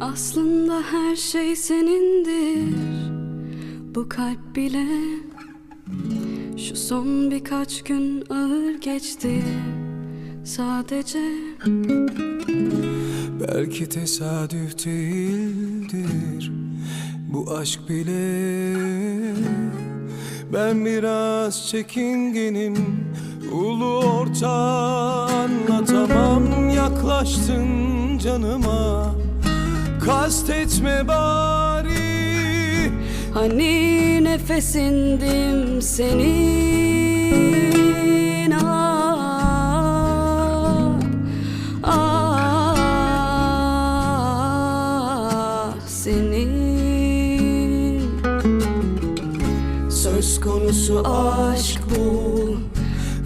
Aslında her şey senindir. Bu kalp bile Şu son birkaç gün ağır geçti. Sadece Belki tesadüf değildir. Bu aşk bile. Ben biraz çekingenim Ulu orta anlatamam Yaklaştın canıma. Kastetme bari. Hani nefesindim senin ah, ah, senin. Söz konusu aşk bu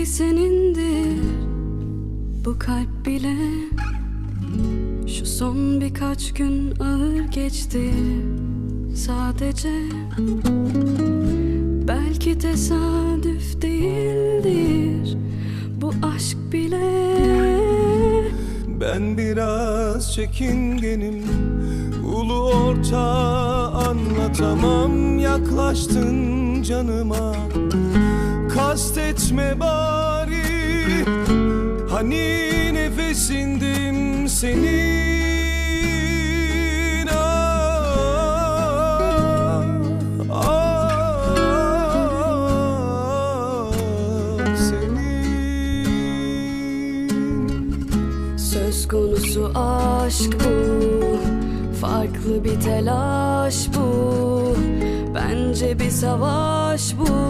şey senindir. Bu kalp bile Şu son birkaç gün ağır geçti. Sadece Belki tesadüf değildir. Bu aşk bile Ben biraz çekingenim. Ulu orta anlatamam. Yaklaştın canıma Kastetme bari. Hani nefesindim senin. Ah, ah, senin. Söz konusu aşk bu. Farklı bir telaş bu. Bence bir savaş bu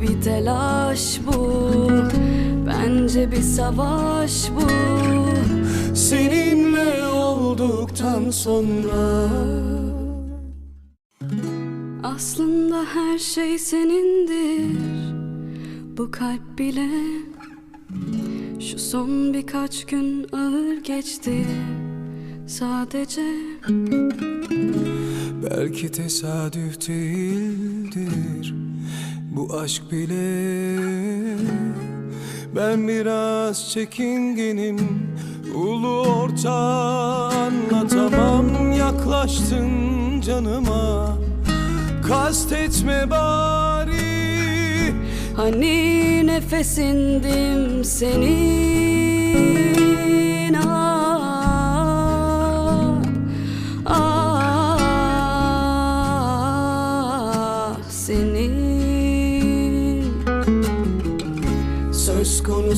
bir telaş bu. Bence bir savaş bu. Seninle olduktan sonra. Aslında her şey senindir. Bu kalp bile Şu son birkaç gün ağır geçti. Sadece Belki tesadüf değildir bu aşk bile Ben biraz çekingenim Ulu orta anlatamam Yaklaştın canıma. Kastetme bari. Hani nefesindim senin ah,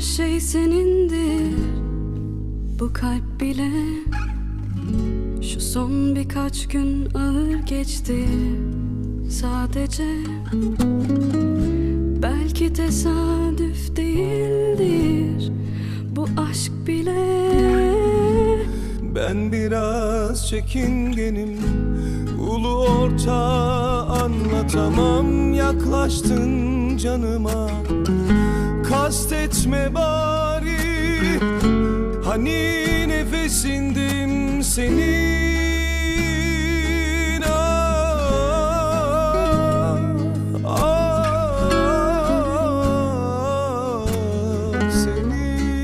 her şey senindir. Bu kalp bile Şu son birkaç gün ağır geçti. Sadece tesadüf değildir. Bu aşk bile Ben biraz çekingenim. Ulu orta anlatamam. Yaklaştın canıma Kastetme bari. Hani nefesindim senin